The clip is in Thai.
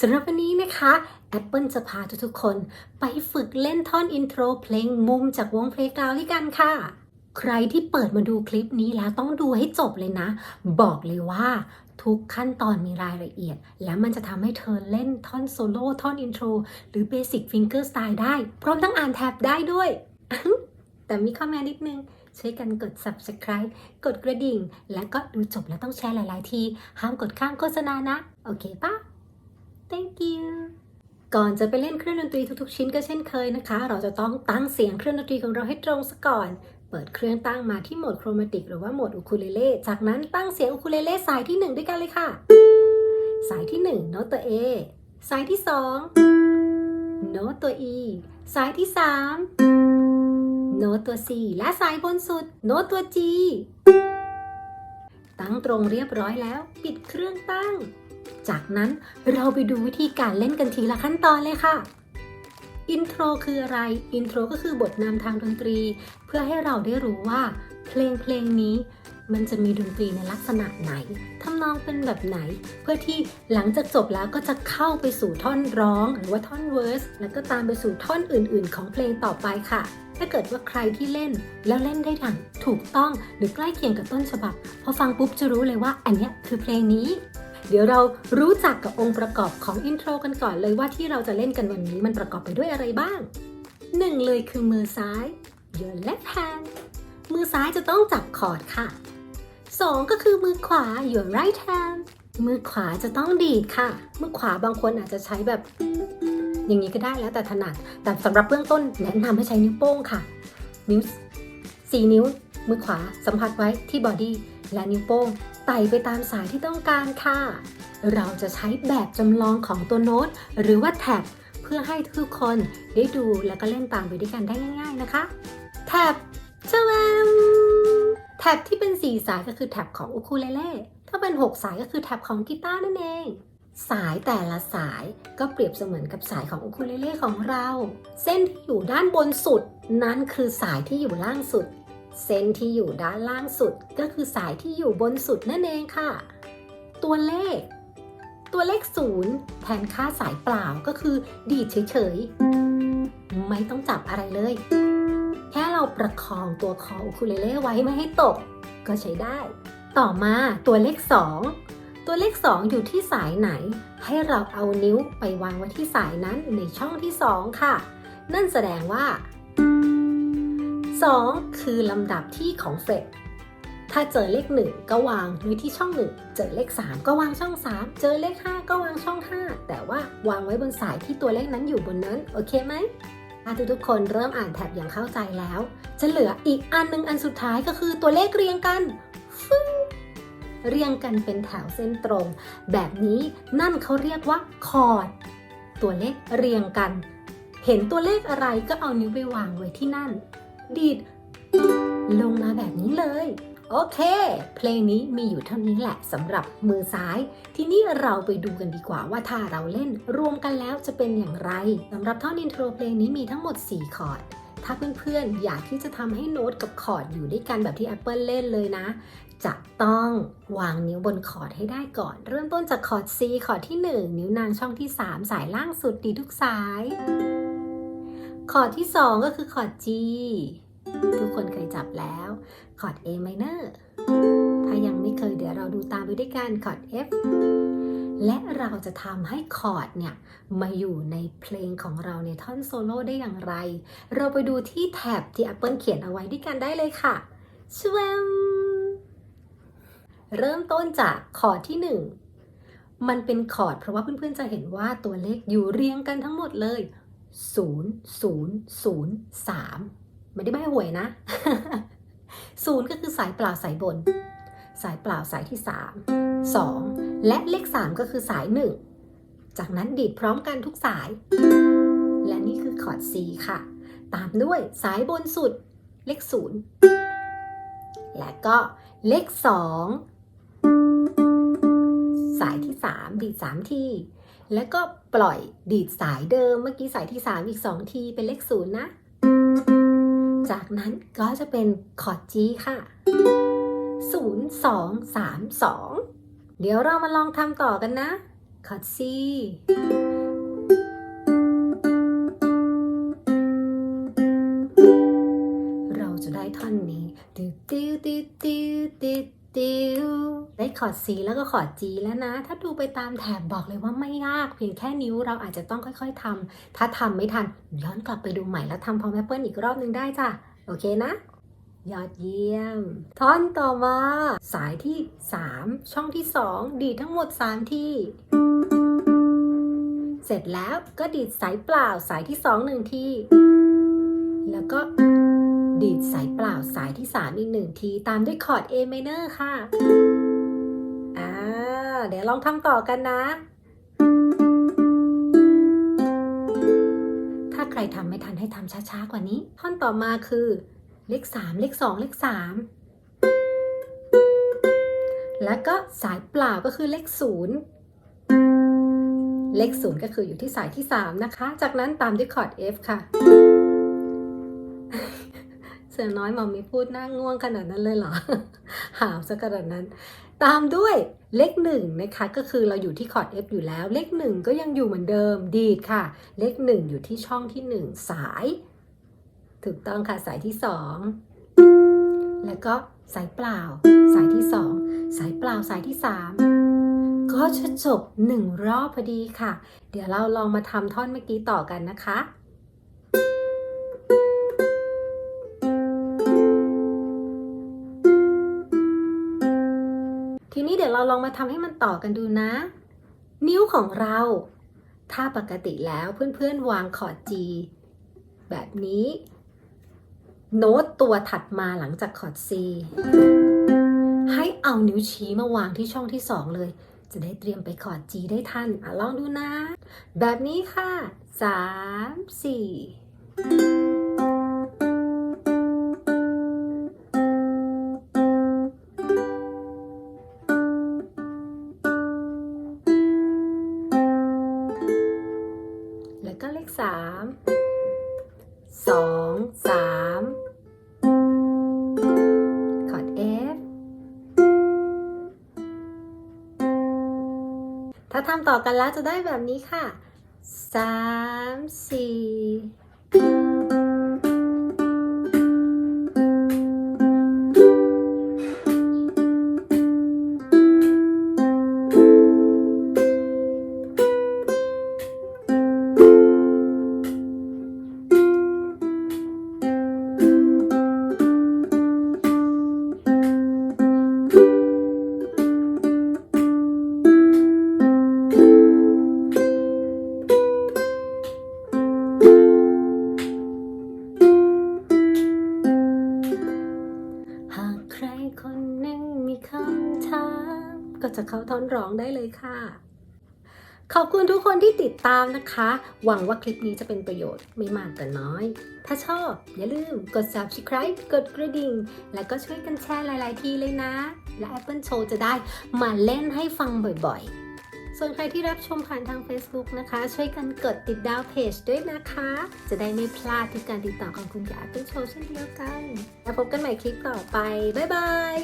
สำหรับวันนี้นะคะ Apple จะพาทุกๆ คนไปฝึกเล่นท่อนอินโทรเพลงมุมจากวงเพลงกราวด้วยกันค่ะ ใครที่เปิดมาดูคลิปนี้แล้วต้องดูให้จบเลยนะ บอกเลยว่าทุกขั้นตอนมีรายละเอียด และมันจะทำให้เธอเล่นท่อนโซโล่ท่อนอินโทรหรือเบสิกฟิงเกอร์สไตล์ได้ พร้อมทั้งอ่านแท็บได้ด้วย แต่มีข้อแม้นิดนึงช่วยกันกด subscribe กดกระดิ่ง และก็ดูจบแล้วต้องแชร์หลาย ๆ ที ห้ามกดข้ามโฆษณานะ โอเคปะ thank you ก่อนจะไปเล่นเครื่องดนตรีทุกๆชิ้นก็เช่นเคยนะคะ เราจะต้องตั้งเสียงเครื่องดนตรีของเราให้ตรงซะก่อน เปิดเครื่องตั้งมาที่โหมดโครมาติกหรือว่าโหมดอูคูเลเล่ จากนั้นตั้งเสียงอูคูเลเล่สายที่ 1 ด้วยกันเลยค่ะ สายที่1โน้ตตัว A สายที่ 2 โน้ตตัว E สายที่ 3 โน้ตตัว C และสายบนสุด โน้ตตัว G ตั้งตรงเรียบร้อยแล้ว ปิดเครื่องตั้ง จากนั้นเราไปดูวิธีการเล่นกันทีละขั้นตอนเลยค่ะ อินโทรคืออะไร อินโทรก็คือบทนำทางดนตรี เพื่อให้เราได้รู้ว่า เพลงเพลงนี้มันจะมีดนตรีในลักษณะไหน ทำนองเป็นแบบไหน เพื่อที่หลังจากจบแล้วก็จะเข้าไปสู่ท่อนร้อง หรือว่าท่อนเวอร์ส แล้วก็ตามไปสู่ท่อนอื่น ๆ ของเพลงต่อไปค่ะ ถ้าเกิดว่าใครที่เล่น แล้วเล่นได้ทันถูกต้องหรือใกล้เคียงกับต้นฉบับ พอฟังปุ๊บจะรู้เลยว่าอันนี้คือเพลงนี้ เดี๋ยวเรารู้จักกับองค์ประกอบของอินโทรกันก่อนเลยว่าที่เราจะเล่นกันวันนี้มันประกอบไปด้วยอะไรบ้างหนึ่งเลยคือมือซ้าย your left hand มือซ้ายจะต้องจับคอร์ดค่ะสองก็คือมือขวา your right hand มือขวาจะต้องดีดค่ะ มือขวาบางคนอาจจะใช้แบบ อย่างนี้ก็ได้แล้วแต่ถนัด แต่สำหรับเบื้องต้นแนะนำให้ใช้นิ้วโป้งค่ะ นิ้วสี่นิ้ว มือขวาสัมผัสไว้ที่บอดี้ และนิ้วโป้งไต่ไปตามสายที่ต้องการค่ะ เราจะใช้แบบจำลองของตัวโน้ต หรือว่าแท็บเพื่อให้ทุกคนได้ดูแล้วก็เล่นตามไปด้วยกันได้ง่าย ๆนะคะแท็บชวมแท็บที่เป็น 4 สายก็คือแท็บของอูคูเลเล่ถ้าเป็น 6 สายก็คือแท็บของกีตาร์นั่นเอง สายแต่ละสายก็เปรียบเสมือนกับสายของอูคูเลเล่ของเรา เส้นที่อยู่ด้านบนสุด นั้นคือสายที่อยู่ล่างสุด เส้นที่อยู่ด้านล่างสุดก็คือสายที่อยู่บนสุดนั่นเองค่ะ ตัวเลข ตัวเลขศูนย์แทนค่าสายเปล่าก็คือ ดีดเฉยๆ ไม่ต้องจับอะไรเลย แค่เราประคองตัวคออูคูเลเล่ไว้ไม่ให้ตก ก็ใช้ได้ ต่อมาตัวเลข 2 ตัวเลข 2 อยู่ที่สายไหน ให้เราเอานิ้วไปวางไว้ที่สายนั้นในช่องที่ 2 ค่ะ นั่นแสดงว่า 2 คือลำดับที่ของเฟรดถ้าเจอเลข 1 ก็วางไว้ที่ช่อง 1 เจอเลข 3 ก็วางช่อง 3 เจอเลข 5 ก็วางช่อง 5 แต่ว่าวางไว้บนสายที่ตัวเลขนั้นอยู่บนนั้น โอเคไหมถ้าทุกๆคนเริ่มอ่านแท็บอย่างเข้าใจแล้ว จะเหลืออีกอันหนึงอันสุดท้ายก็คือตัวเลขเรียงกันฟึ้งเรียงกันเป็นแถวเส้นตรง แบบนี้นั่นเขาเรียกว่าคอร์ดตัวเลขเรียงกัน เห็นตัวเลขอะไรก็เอานิ้วไปวางไว้ที่นั่น ดีด ลงมาแบบนี้เลย โอเค เพลงนี้มีอยู่เท่านี้แหละสำหรับมือซ้าย ทีนี้เราไปดูกันดีกว่าว่าถ้าเราเล่นรวมกันแล้วจะเป็นอย่างไรสำหรับท่อนอินโทรเพลงนี้มีทั้งหมด 4 คอร์ดถ้าเพื่อนๆ อยากที่จะทำให้โน้ตกับคอร์ดอยู่ด้วยกันแบบที่ Apple เล่นเลยนะ จะต้องวางนิ้วบนคอร์ดให้ได้ก่อน เริ่มต้นจากคอร์ด C คอร์ดที่ 1 นิ้วนางช่องที่ 3 สายล่างสุดดีทุกสาย คอร์ดที่ 2 ก็คือคอร์ด G ทุกคนเคยจับแล้ว คอร์ด A minor ถ้ายังไม่เคยเดี๋ยวเราดูตามไปด้วยกันคอร์ด F และเราจะทำให้คอร์ดเนี่ย มาอยู่ในเพลงของเราในท่อนโซโล่ได้อย่างไร เราไปดูที่แท็บที่ Apple เขียนเอาไว้ด้วยกันได้เลยค่ะชวมเริ่มต้นจากคอร์ดที่ 1 มันเป็นคอร์ดเพราะว่าเพื่อนๆจะเห็นว่าตัวเลขอยู่เรียงกันทั้งหมดเลย 0 0 0 3 ไม่ได้ใบหวยนะศูนย์ก็คือสายเปล่าสายบน สายเปล่าสายที่ 3 2 และเลข 3 ก็คือสาย 1 จากนั้นดีดพร้อมกันทุกสาย และนี่คือคอร์ด C ค่ะ ตามด้วยสายบนสุดเลข 0 และก็เลข 2 สายที่ 3 ดีด3ที แล้วก็ปล่อยดีดสายเดิมเมื่อกี้สายที่ 3 อีก 2 ทีเป็นเลข0นย์นะ จากนั้นก็จะเป็นคอร์ด G ค่ะ0 2 3 2 เดี๋ยวเรามาลองทำต่อกันนะ คอร์ด C เราจะได้ท่อนนี้ติวติวติวติวติว ติวได้คอร์ด C แล้วก็คอร์ด G แล้วนะ ถ้าดูไปตามแถบบอกเลยว่าไม่ยากเพียงแค่นิ้วเราอาจจะต้องค่อย ๆทำถ้าทำไม่ทันย้อนกลับไปดูใหม่แล้วทำพร้อมแอปเปิลอีกรอบนึงได้จ้ะ โอเคนะ ยอดเยี่ยม ท่อนต่อมา สายที่ 3 ช่องที่ 2 ดีทั้งหมด 3 ที่ เสร็จแล้วก็ดีดสายเปล่าสายที่2 1ที่ แล้วก็ ดีดสายเปล่าสายที่ 3 อีก1ที ตามด้วยคอร์ด A minor ค่ะ อ่า เดี๋ยวลองทำต่อกันนะ ถ้าใครทำไม่ทันให้ทำช้าๆกว่านี้ ท่อนต่อมาคือ เลข 3 เลข 2 เลข 3 แล้วก็สายเปล่าก็คือเลข 0เลข0ก็คืออยู่ที่สายที่ 3 นะคะ จากนั้นตามด้วยคอร์ด F ค่ะ เสือน้อยหมอมีพูดน้าง่วงขนาดนั้นเลยเหรอ หาวซะขนาดนั้น ตามด้วยเลขหนึ่งนะคะก็คือเราอยู่ที่คอร์ด F อยู่แล้ว เลขหนึ่งก็ยังอยู่เหมือนเดิมดีค่ะ เลขหนึ่งอยู่ที่ช่องที่หนึ่งสาย ถูกต้องค่ะสายที่สองแล้วก็สายเปล่า สายที่สองสายเปล่าสายที่สามก็จะจบหนึ่งรอบพอดีค่ะ เดี๋ยวเราลองมาทำท่อนเมื่อกี้ต่อกันนะคะ เราลองมาทำให้มันต่อกันดูนะ นิ้วของเรา ถ้าปกติแล้วเพื่อนๆวางคอร์ด G แบบนี้ โน้ตตัวถัดมาหลังจากคอร์ด C ให้เอานิ้วชี้มาวางที่ช่องที่2เลย จะได้เตรียมไปคอร์ด G ได้ทันอะลองดูนะ แบบนี้ค่ะ 3 4 2 3คอร์ด F ถ้าทำต่อกันแล้วจะได้แบบนี้ค่ะ3 4 ใครคนหนึ่งมีคำถามก็จะเข้าท้อนร้องได้เลยค่ะ ขอบคุณทุกคนที่ติดตามนะคะ หวังว่าคลิปนี้จะเป็นประโยชน์ไม่มากแต่น้อย ถ้าชอบ อย่าลืมกด subscribe กดกระดิ่ง แล้วก็ช่วยกันแชร์หลาย ๆ ทีเลยนะ และ Apple Show จะได้มาเล่นให้ฟังบ่อย ๆ ส่วนใครที่รับชมผ่านทาง Facebook นะคะ ช่วยกันกดติดดาวเพจด้วยนะคะ จะได้ไม่พลาดทุกการติดต่อของคุณกับ Apple Show เช่นเดียวกัน แล้วพบกันใหม่คลิปต่อไป บ๊ายบาย